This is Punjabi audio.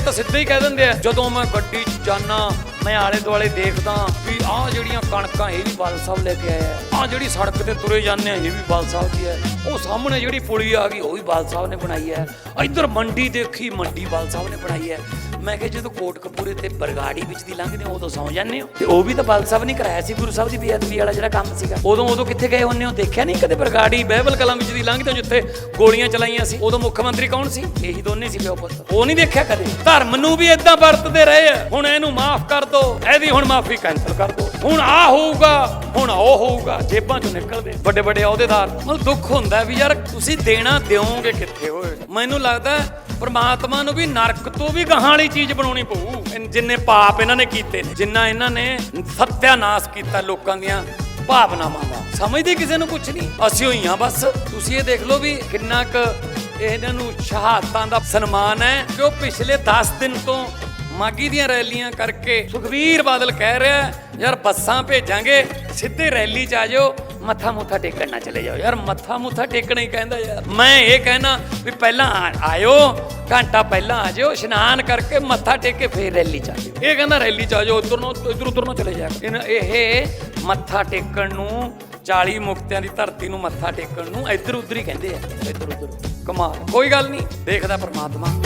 ਇਹ ਤਾਂ ਸਿੱਧਾ ਹੀ ਕਹਿ ਦਿੰਦੇ ਆ। ਜਦੋਂ ਮੈਂ ਗੱਡੀ 'ਚ ਜਾਣਾ ਮੈਂ ਆਲੇ ਦੁਆਲੇ ਦੇਖਦਾ ਵੀ ਆਹ ਜਿਹੜੀਆਂ ਕਣਕਾਂ, ਇਹ ਵੀ ਬਾਲ ਸਾਹਿਬ ਲੈ ਕੇ ਆਇਆ ਆਹ ਜਿਹੜੀ ਸੜਕ ਤੇ ਤੁਰੇ ਜਾਂਦੇ ਆ, ਇਹ ਵੀ ਬਾਲ ਸਾਹਿਬ ਦੀ ਹੈ ਉਹ ਸਾਹਮਣੇ ਜਿਹੜੀ ਪੁਲੀ ਆ ਗਈ, ਉਹ ਵੀ ਬਾਲ ਸਾਹਿਬ ਨੇ ਬਣਾਈ ਹੈ ਇੱਧਰ ਮੰਡੀ ਦੇਖੀ, ਮੰਡੀ ਬਾਲ ਸਾਹਿਬ ਨੇ ਬਣਾਈ ਹੈ ਮੈਂ ਕਿਹਾ ਜਦੋਂ ਕੋਟ ਕੋਟਕਪੂਰੇ ਤੇ ਬਰਗਾੜੀ ਵਿੱਚ ਦੀ ਲੰਘਦੇ ਹੋ, ਉਦੋਂ ਸੌਂ ਜਾਂਦੇ ਹੋ। ਤੇ ਉਹ ਵੀ ਤਾਂ ਬਾਲ ਸਾਹਿਬ ਨੇ ਕਰਾਇਆ ਸੀ, ਗੁਰੂ ਸਾਹਿਬ ਦੀ ਬੇਅਦਬੀ ਵਾਲਾ ਜਿਹੜਾ ਕੰਮ ਸੀਗਾ। ਉਦੋਂ ਉਦੋਂ ਕਿੱਥੇ ਗਏ ਹੁੰਨੇ ਹੋ? ਦੇਖਿਆ ਨਹੀਂ ਕਦੇ ਬਰਗਾੜੀ ਬਹਿਬਲ ਕਲਾਂ ਵਿੱਚ ਦੀ ਲੰਘਦੇ ਹੋ, ਜਿੱਥੇ ਗੋਲੀਆਂ ਚਲਾਈਆਂ ਸੀ? ਉਦੋਂ ਮੁੱਖ ਮੰਤਰੀ ਕੌਣ ਸੀ? ਇਹੀ ਦੋਨੇ ਸੀ ਪਿਓ ਪੁੱਤ। ਉਹ ਨਹੀਂ ਦੇਖਿਆ ਕਦੇ? ਧਰਮ ਨੂੰ ਵੀ ਇਦਾਂ ਵਰਤਦੇ ਰਹੇ ਆ। ਹੁਣ ਇਹਨੂੰ ਮਾਫ ਕਰ ਦੋ। ਇਹਦੀ ਹੁਣ ਮਾਫੀ ਕੈਨਸਲ ਕਰ ਦੋ। ਹੁਣ ਆ ਹੋਊਗਾ, ਹੁਣ ਉਹ ਹੋਊਗਾ, ਜੇਬਾਂ ਚੋਂ ਨਿਕਲਦੇ, ਵੱਡੇ ਵੱਡੇ ਅਹੁਦੇਦਾਰ। ਮਤਲਬ ਦੁੱਖ ਹੁੰਦਾ ਵੀ ਯਾਰ ਤੁਸੀਂ ਦੇਣਾ ਦਿਓਗੇ ਕਿੱਥੇ ਓਏ? ਮੈਨੂੰ ਲੱਗਦਾ ਪ੍ਰਮਾਤਮਾ ਨੂੰ ਵੀ ਨਰਕ ਤੋਂ ਵੀ ਗਾਹਾਂ ਵਾਲੀ ਚੀਜ਼ ਬਣਾਉਣੀ ਪਊ। ਜਿੰਨੇ ਪਾਪ ਇਹਨਾਂ ਨੇ ਕੀਤੇ ਨੇ, ਜਿੰਨਾ ਇਹਨਾਂ ਨੇ ਸੱਤਿਆਨਾਸ਼ ਕੀਤਾ ਲੋਕਾਂ ਦੀਆਂ ਭਾਵਨਾਵਾਂ ਦਾ। ਸਮਝਦੇ ਕਿਸੇ ਨੂੰ ਕੁਝ ਨਹੀਂ? ਅਸੀਂ ਹੋਈ ਹਾਂ ਬਸ। ਤੁਸੀਂ ਇਹ ਦੇਖ ਲਓ ਵੀ ਕਿੰਨਾ ਕੁ ਇਹਨਾਂ ਨੂੰ ਸ਼ਹਾਦਤਾਂ ਦਾ ਸਨਮਾਨ ਹੈ ਕਿ ਉਹ ਪਿਛਲੇ 10 ਦਿਨ ਤੋਂ ਮਾਗੀ ਦੀਆਂ ਰੈਲੀਆਂ ਕਰਕੇ ਸੁਖਵੀਰ ਬਾਦਲ ਕਹਿ ਰਿਹਾ ਯਾਰ ਬੱਸਾਂ ਭੇਜਾਂਗੇ, ਸਿੱਧੇ ਰੈਲੀ 'ਚ ਆ ਜਾਓ, ਮੱਥਾ ਮੁੱਥਾ ਟੇਕਣ ਨਾ ਚਲੇ ਜਾਓ। ਯਾਰ ਮੱਥਾ ਮੁੱਥਾ ਟੇਕਣਾ ਹੀ ਕਹਿੰਦਾ ਯਾਰ। ਮੈਂ ਇਹ ਕਹਿਣਾ ਵੀ ਪਹਿਲਾਂ ਆ- ਆਇਓ, ਘੰਟਾ ਪਹਿਲਾਂ ਆ ਜਾਓ ਇਸ਼ਨਾਨ ਕਰਕੇ ਮੱਥਾ ਟੇਕ ਕੇ ਫੇਰ ਰੈਲੀ 'ਚ ਆ ਜਾਓ ਇਹ ਕਹਿੰਦਾ ਰੈਲੀ 'ਚ ਆ ਜਾਓ, ਉਧਰ ਨੂੰ, ਇਧਰ ਉਧਰ ਨੂੰ ਚਲੇ ਜਾਓ ਇਹਨਾਂ- ਇਹ ਮੱਥਾ ਟੇਕਣ ਨੂੰ 40 ਮੁਕਤਿਆਂ ਦੀ ਧਰਤੀ ਨੂੰ ਮੱਥਾ ਟੇਕਣ ਨੂੰ ਇੱਧਰ ਉੱਧਰ ਹੀ ਕਹਿੰਦੇ ਆ। ਇੱਧਰ ਉੱਧਰ। ਕਮਾਲ। ਕੋਈ ਗੱਲ ਨਹੀਂ, ਦੇਖਦਾ ਪਰਮਾਤਮਾ।